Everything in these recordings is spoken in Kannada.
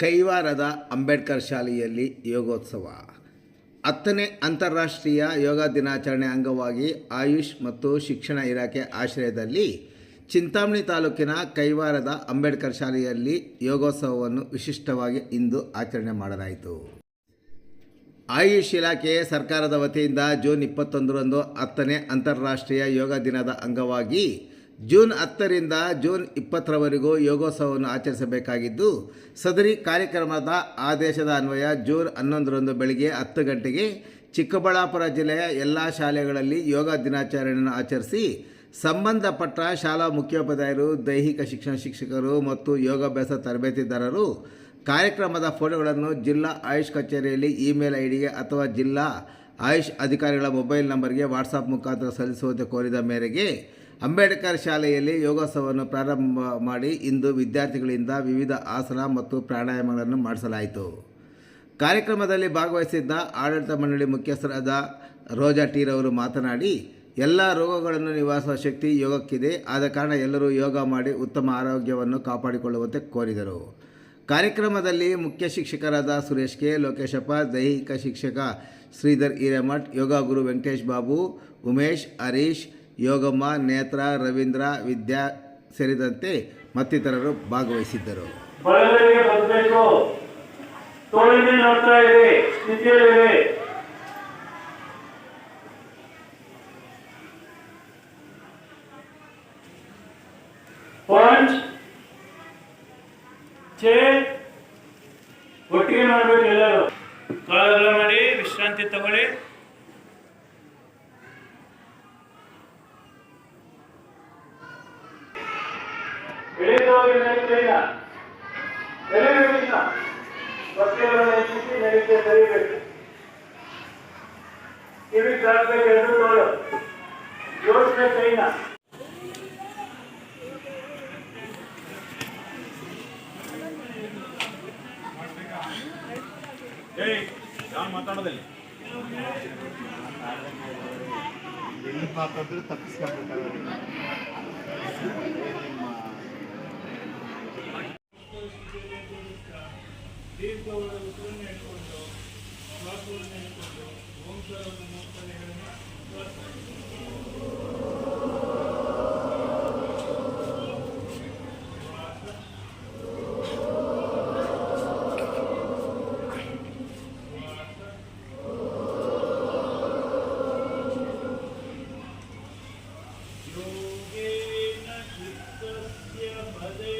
ಕೈವಾರದ ಅಂಬೇಡ್ಕರ್ ಶಾಲೆಯಲ್ಲಿ ಯೋಗೋತ್ಸವ. ಹತ್ತನೇ ಅಂತಾರಾಷ್ಟ್ರೀಯ ಯೋಗ ದಿನಾಚರಣೆ ಅಂಗವಾಗಿ ಆಯುಷ್ ಮತ್ತು ಶಿಕ್ಷಣ ಇಲಾಖೆ ಆಶ್ರಯದಲ್ಲಿ ಚಿಂತಾಮಣಿ ತಾಲೂಕಿನ ಕೈವಾರದ ಅಂಬೇಡ್ಕರ್ ಶಾಲೆಯಲ್ಲಿ ಯೋಗೋತ್ಸವವನ್ನು ವಿಶಿಷ್ಟವಾಗಿ ಇಂದು ಆಚರಣೆ ಮಾಡಲಾಯಿತು. ಆಯುಷ್ ಇಲಾಖೆ ಸರ್ಕಾರದ ವತಿಯಿಂದ ಜೂನ್ ಇಪ್ಪತ್ತೊಂದರಂದು ಹತ್ತನೇ ಅಂತಾರಾಷ್ಟ್ರೀಯ ಯೋಗ ದಿನದ ಅಂಗವಾಗಿ ಜೂನ್ ಹತ್ತರಿಂದ ಜೂನ್ ಇಪ್ಪತ್ತರವರೆಗೂ ಯೋಗೋತ್ಸವವನ್ನು ಆಚರಿಸಬೇಕಾಗಿದ್ದು, ಸದರಿ ಕಾರ್ಯಕ್ರಮದ ಆದೇಶದ ಅನ್ವಯ ಜೂನ್ ಹನ್ನೊಂದರಂದು ಬೆಳಗ್ಗೆ ಹತ್ತು ಗಂಟೆಗೆ ಚಿಕ್ಕಬಳ್ಳಾಪುರ ಜಿಲ್ಲೆಯ ಎಲ್ಲ ಶಾಲೆಗಳಲ್ಲಿ ಯೋಗ ದಿನಾಚರಣೆಯನ್ನು ಆಚರಿಸಿ, ಸಂಬಂಧಪಟ್ಟ ಶಾಲಾ ಮುಖ್ಯೋಪಾಧ್ಯಾಯರು, ದೈಹಿಕ ಶಿಕ್ಷಣ ಶಿಕ್ಷಕರು ಮತ್ತು ಯೋಗಾಭ್ಯಾಸ ತರಬೇತಿದಾರರು ಕಾರ್ಯಕ್ರಮದ ಫೋಟೋಗಳನ್ನು ಜಿಲ್ಲಾ ಆಯುಷ್ ಕಚೇರಿಯಲ್ಲಿ ಇಮೇಲ್ ಐ ಡಿಗೆ ಅಥವಾ ಜಿಲ್ಲಾ ಆಯುಷ್ ಅಧಿಕಾರಿಗಳ ಮೊಬೈಲ್ ನಂಬರ್ಗೆ ವಾಟ್ಸಪ್ ಮುಖಾಂತರ ಸಲ್ಲಿಸುವಂತೆ ಕೋರಿದ ಮೇರೆಗೆ ಅಂಬೇಡ್ಕರ್ ಶಾಲೆಯಲ್ಲಿ ಯೋಗೋತ್ಸವವನ್ನು ಪ್ರಾರಂಭ ಮಾಡಿ ಇಂದು ವಿದ್ಯಾರ್ಥಿಗಳಿಂದ ವಿವಿಧ ಆಸನ ಮತ್ತು ಪ್ರಾಣಾಯಾಮಗಳನ್ನು ಮಾಡಿಸಲಾಯಿತು. ಕಾರ್ಯಕ್ರಮದಲ್ಲಿ ಭಾಗವಹಿಸಿದ್ದ ಆಡಳಿತ ಮಂಡಳಿ ಮುಖ್ಯಸ್ಥರಾದ ರೋಜಾ ಟೀರ್ ಅವರು ಮಾತನಾಡಿ, ಎಲ್ಲ ರೋಗಗಳನ್ನು ನಿವಾರಿಸುವ ಶಕ್ತಿ ಯೋಗಕ್ಕಿದೆ. ಆದ ಕಾರಣ ಎಲ್ಲರೂ ಯೋಗ ಮಾಡಿ ಉತ್ತಮ ಆರೋಗ್ಯವನ್ನು ಕಾಪಾಡಿಕೊಳ್ಳುವಂತೆ ಕೋರಿದರು. ಕಾರ್ಯಕ್ರಮದಲ್ಲಿ ಮುಖ್ಯ ಶಿಕ್ಷಕರಾದ ಸುರೇಶ್ ಕೆ, ಲೋಕೇಶಪ್ಪ, ದೈಹಿಕ ಶಿಕ್ಷಕ ಶ್ರೀಧರ್ ಹಿರೇಮಠ್ ಯೋಗ ಗುರು ವೆಂಕಟೇಶ್ ಬಾಬು, ಉಮೇಶ್, ಹರೀಶ್ ಯೋಗಮ್ಮ ನೇತ್ರ ರವೀಂದ್ರ ವಿದ್ಯಾ ಸೇರಿದಂತೆ ಮತ್ತಿತರರು ಭಾಗವಹಿಸಿದ್ದರು. ಒಟ್ಟಿಗೆ ಮಾಡಬೇಕು ಎಲ್ಲರೂ. ಕಾಲಗಳ ಮಾಡಿ ವಿಶ್ರಾಂತಿ ತಗೊಳ್ಳಿ. ಇಳಿದೋಗಿ ನಡೀತಿಲ್ಲ ಎಲೆಗಳಿಲ್ಲ ಬಟ್ಟೆಗಳನ್ನು ಹೆಚ್ಚಿಸಿ ಕಿವಿ ಕಾಡ್ಬೇಕು ಎರಡು ತೋಳು ಕೈನ ಏಯ್ ನಾನು ಮಾತಾಡೋದಿಲ್ಲ? ಯೋಗೇನ ಚಿತ್ತಸ್ಯ ಪದೇನ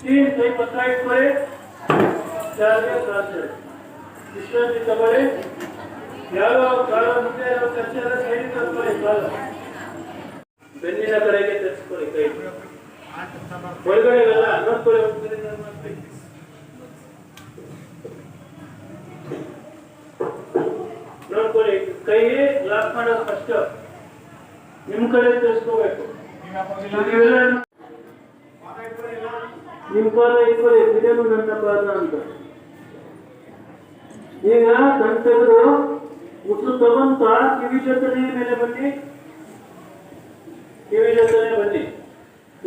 तीन सही सत्ताईस बड़े चार में सात है ईश्वर जी का बड़े ग्यारह और बारह मुद्दे और कच्चे रस है तो बड़े बारह बेनी ना करेंगे तो इसको लेकर ನನ್ನ ಮಾತು. ನೋಡ್ಕೊಳ್ಳಿ, ಕೈ ಲಾಕ್ ಮಾಡೋದು ಫಸ್ಟ್ ನಿಮ್ ಕಡೆ ತೆಗೆಸ್ಕೋಬೇಕು ನೀವೆಲ್ಲ ನಿಮ್ ಪಾದ ಇಟ್ಕೊಳ್ಳಿ ಇದೇನು ನನ್ನ ಪಾದ ಅಂತ. ಈಗ ಕಣ್ ತೆಗೆದು ಉಸಿರು ತಗೊಂತ ಕಿವಿ ಜೊತೆ ಮೇಲೆ ಬನ್ನಿ. ಕಿವಿ ಬನ್ನಿ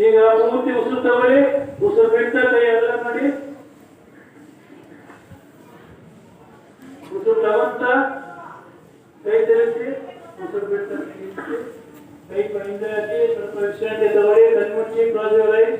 ಈಗ ಪೂರ್ತಿ ಉಸಿರು ತಗೊಳ್ಳಿ ಉಸಿರು ಬಿಡ್ತಾ ಕೈ ಅಗಲ ಮಾಡಿ. ಉಸಿರು ತಗೊಂತ ಕೈ ತೆರೆಸಿ ಉಸಿರು ಬಿಡ್ತಾ ಕೈ ಇಟ್ಟು, ಕೈ ಹಿಂದೆ ಹಾಕಿ ಸ್ವಲ್ಪ ವಿಶ್ರಾಂತಿ ತಗೊಳ್ಳಿ ಕಣ್ಮುಚ್ಚಿ ಕ್ಲೋಸ್ ಯುವರ್ ಐಸ್